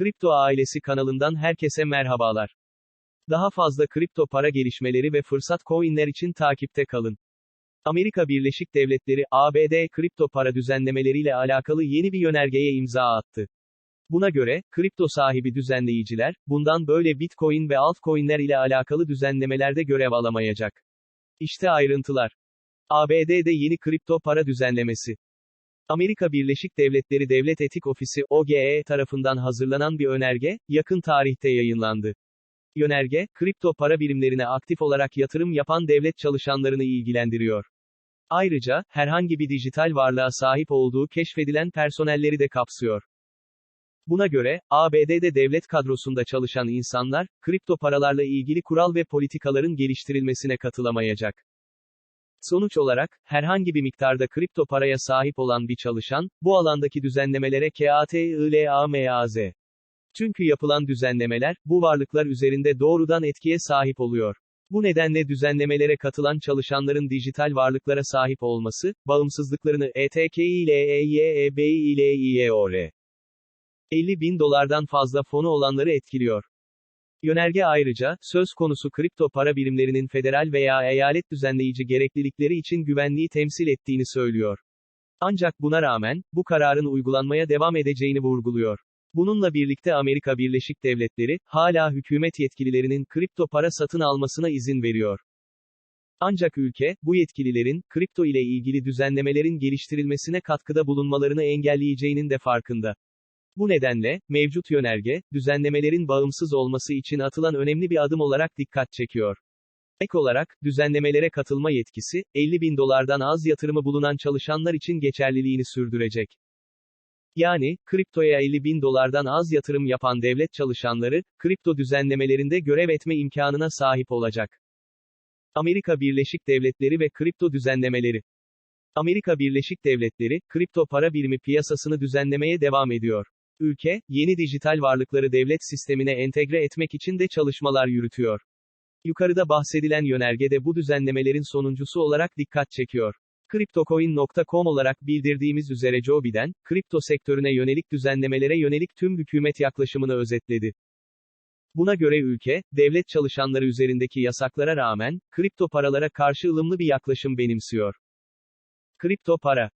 Kripto Ailesi kanalından herkese merhabalar. Daha fazla kripto para gelişmeleri ve fırsat coinler için takipte kalın. Amerika Birleşik Devletleri, ABD kripto para düzenlemeleriyle alakalı yeni bir yönergeye imza attı. Buna göre, kripto sahibi düzenleyiciler, bundan böyle Bitcoin ve altcoin'ler ile alakalı düzenlemelerde görev alamayacak. İşte ayrıntılar. ABD'de yeni kripto para düzenlemesi. Amerika Birleşik Devletleri Devlet Etik Ofisi, OGE tarafından hazırlanan bir önerge, yakın tarihte yayınlandı. Yönerge, kripto para birimlerine aktif olarak yatırım yapan devlet çalışanlarını ilgilendiriyor. Ayrıca, herhangi bir dijital varlığa sahip olduğu keşfedilen personelleri de kapsıyor. Buna göre, ABD'de devlet kadrosunda çalışan insanlar, kripto paralarla ilgili kural ve politikaların geliştirilmesine katılamayacak. Sonuç olarak, herhangi bir miktarda kripto paraya sahip olan bir çalışan, bu alandaki düzenlemelere KATILAMAZ. Çünkü yapılan düzenlemeler, bu varlıklar üzerinde doğrudan etkiye sahip oluyor. Bu nedenle düzenlemelere katılan çalışanların dijital varlıklara sahip olması, bağımsızlıklarını E ETKİLEYEBİLEİEOR 50 bin dolardan fazla fonu olanları etkiliyor. Yönerge ayrıca, söz konusu kripto para birimlerinin federal veya eyalet düzenleyici gereklilikleri için güvenliği temsil ettiğini söylüyor. Ancak buna rağmen, bu kararın uygulanmaya devam edeceğini vurguluyor. Bununla birlikte Amerika Birleşik Devletleri, hala hükümet yetkililerinin kripto para satın almasına izin veriyor. Ancak ülke, bu yetkililerin, kripto ile ilgili düzenlemelerin geliştirilmesine katkıda bulunmalarını engelleyeceğinin de farkında. Bu nedenle, mevcut yönerge, düzenlemelerin bağımsız olması için atılan önemli bir adım olarak dikkat çekiyor. Ek olarak, düzenlemelere katılma yetkisi, 50 bin dolardan az yatırımı bulunan çalışanlar için geçerliliğini sürdürecek. Yani, kriptoya 50 bin dolardan az yatırım yapan devlet çalışanları, kripto düzenlemelerinde görev etme imkanına sahip olacak. Amerika Birleşik Devletleri ve kripto düzenlemeleri Amerika Birleşik Devletleri, kripto para birimi piyasasını düzenlemeye devam ediyor. Ülke, yeni dijital varlıkları devlet sistemine entegre etmek için de çalışmalar yürütüyor. Yukarıda bahsedilen yönergede bu düzenlemelerin sonuncusu olarak dikkat çekiyor. Cryptocoin.com olarak bildirdiğimiz üzere Joe Biden, kripto sektörüne yönelik düzenlemelere yönelik tüm hükümet yaklaşımını özetledi. Buna göre ülke, devlet çalışanları üzerindeki yasaklara rağmen, kripto paralara karşı ılımlı bir yaklaşım benimsiyor. Kripto para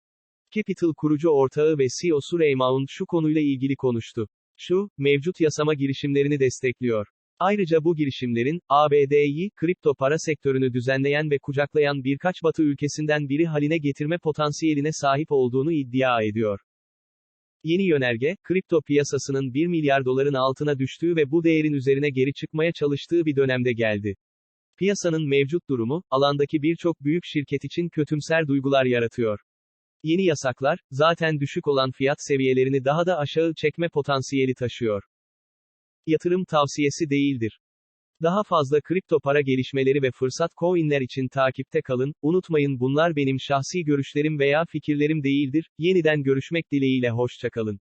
Capital kurucu ortağı ve CEO'su Raymond şu konuyla ilgili konuştu. Şu, mevcut yasama girişimlerini destekliyor. Ayrıca bu girişimlerin, ABD'yi, kripto para sektörünü düzenleyen ve kucaklayan birkaç batı ülkesinden biri haline getirme potansiyeline sahip olduğunu iddia ediyor. Yeni yönerge, kripto piyasasının 1 milyar doların altına düştüğü ve bu değerin üzerine geri çıkmaya çalıştığı bir dönemde geldi. Piyasanın mevcut durumu, alandaki birçok büyük şirket için kötümser duygular yaratıyor. Yeni yasaklar, zaten düşük olan fiyat seviyelerini daha da aşağı çekme potansiyeli taşıyor. Yatırım tavsiyesi değildir. Daha fazla kripto para gelişmeleri ve fırsat coinler için takipte kalın, unutmayın bunlar benim şahsi görüşlerim veya fikirlerim değildir, yeniden görüşmek dileğiyle hoşçakalın.